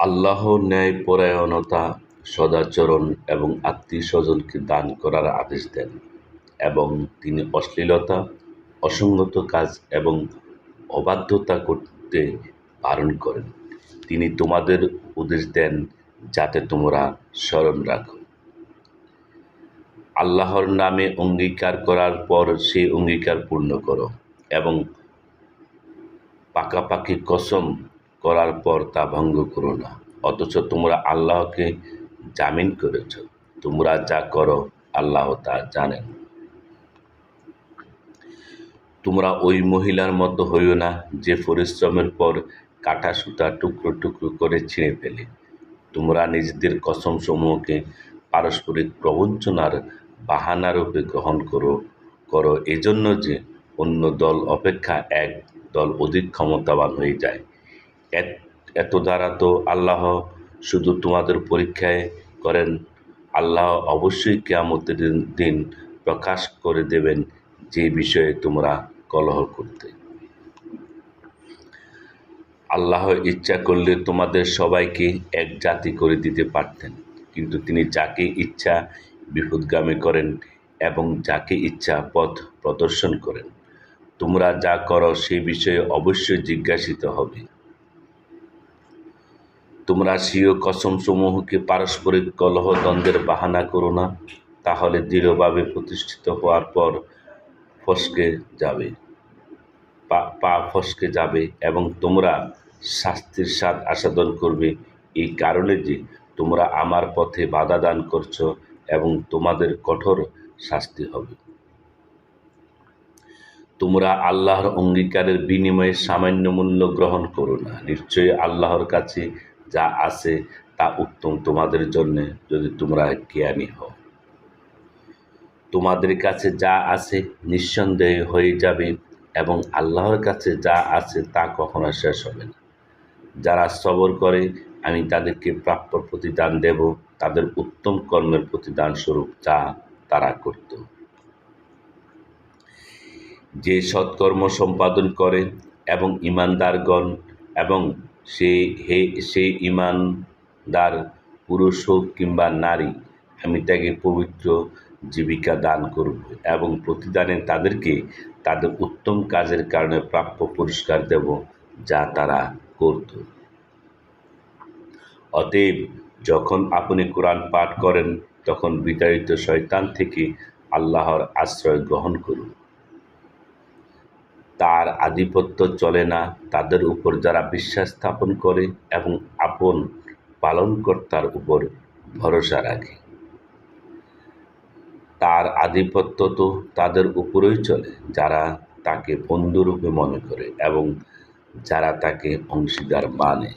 আল্লাহ ন্যায় পরায়ণতা সদাচরণ এবং আত্মীয় স্বজনকে দান করার আদেশ দেন এবং তিনি অশ্লীলতা, অসঙ্গত কাজ এবং অবাধ্যতা করতে বারণ করেন। তিনি তোমাদের উপদেশ দেন যাতে তোমরা স্মরণ রাখো। আল্লাহর নামে অঙ্গীকার করার পর সেই অঙ্গীকার পূর্ণ করো এবং পাকাপাকি কসম করার পর তা ভঙ্গ করো না। অথচ তোমরা আল্লাহকে জামিন করেছ। তোমরা যা করো, আল্লাহ তা জানেন। তোমরা ওই মহিলার মতো হইও না যে পরিশ্রমের পর কাটা সুতা টুকরো টুকরো করে ছিঁড়ে ফেলে। তোমরা নিজেদের কসম সমূহকে পারস্পরিক প্রবঞ্চনার বাহানারূপে গ্রহণ করো করো এজন্য যে অন্য দল অপেক্ষা এক দল অধিক ক্ষমতাবান হয়ে যায়। এত দ্বারা তো আল্লাহ শুধু তোমাদের পরীক্ষায় করেন। আল্লাহ অবশ্যই কেয়ামতের দিন প্রকাশ করে দেবেন যে বিষয়ে তোমরা কলহ করতে। আল্লাহ ইচ্ছা করলে তোমাদের সবাইকে এক জাতি করে দিতে পারতেন, কিন্তু তিনি যাকে ইচ্ছা বিপদগামী করেন এবং যাকে ইচ্ছা পথ প্রদর্শন করেন। তোমরা যা করো সে বিষয়ে অবশ্যই জিজ্ঞাসিত হবে। তোমরা স্বীয় কসমসমূহকে পারস্পরিক কলহ দ্বন্দ্বের বাহানা করো না, তাহলে দৃঢ়ভাবে প্রতিষ্ঠিত হওয়ার পর ফসকে যাবে। পা পা ফসকে যাবে এবং তোমরা শাস্তির স্বাদ আস্বাদন করবে। এই কারণে যে তোমরা আমার পথে বাধা দান করছ এবং তোমাদের কঠোর শাস্তি হবে। তোমরা আল্লাহর অঙ্গীকারের বিনিময়ে সামান্য মূল্য গ্রহণ করো না। নিশ্চয়ই আল্লাহর কাছে যা আছে তা উত্তম তোমাদের জন্য যদি তোমরা জ্ঞানী হও। তোমাদের কাছে যা আছে নিঃসন্দেহে হয়ে যাবে এবং আল্লাহর কাছে যা আছে তা কখনো শেষ হবে না। যারা সবর করে, আমি তাদেরকে প্রাপ্য প্রতিদান দেব, তাদের উত্তম কর্মের প্রতিদান স্বরূপ যা তারা করত। যে সৎকর্ম সম্পাদন করে এবং ইমানদারগণ এবং সে হে, সে ইমানদার, পুরুষ হোক কিংবা নারী, আমি তাকে পবিত্র জীবিকা দান করব এবং প্রতিদানে তাদেরকে তাদের উত্তম কাজের কারণে প্রাপ্য পুরস্কার দেব যা তারা করত। অতএব যখন আপনি কোরআন পাঠ করেন, তখন বিতাড়িত শয়তান থেকে আল্লাহর আশ্রয় গ্রহণ করুন। তার আধিপত্য চলে না। তাদের উপর যারা বিশ্বাস স্থাপন করে এবং আপন পালনকর্তার উপর ভরসা রাখে। তার আধিপত্য তো তাদের উপরেই চলে, যারা তাকে বন্ধুরূপে মনে করে এবং যারা তাকে অংশীদার মানে।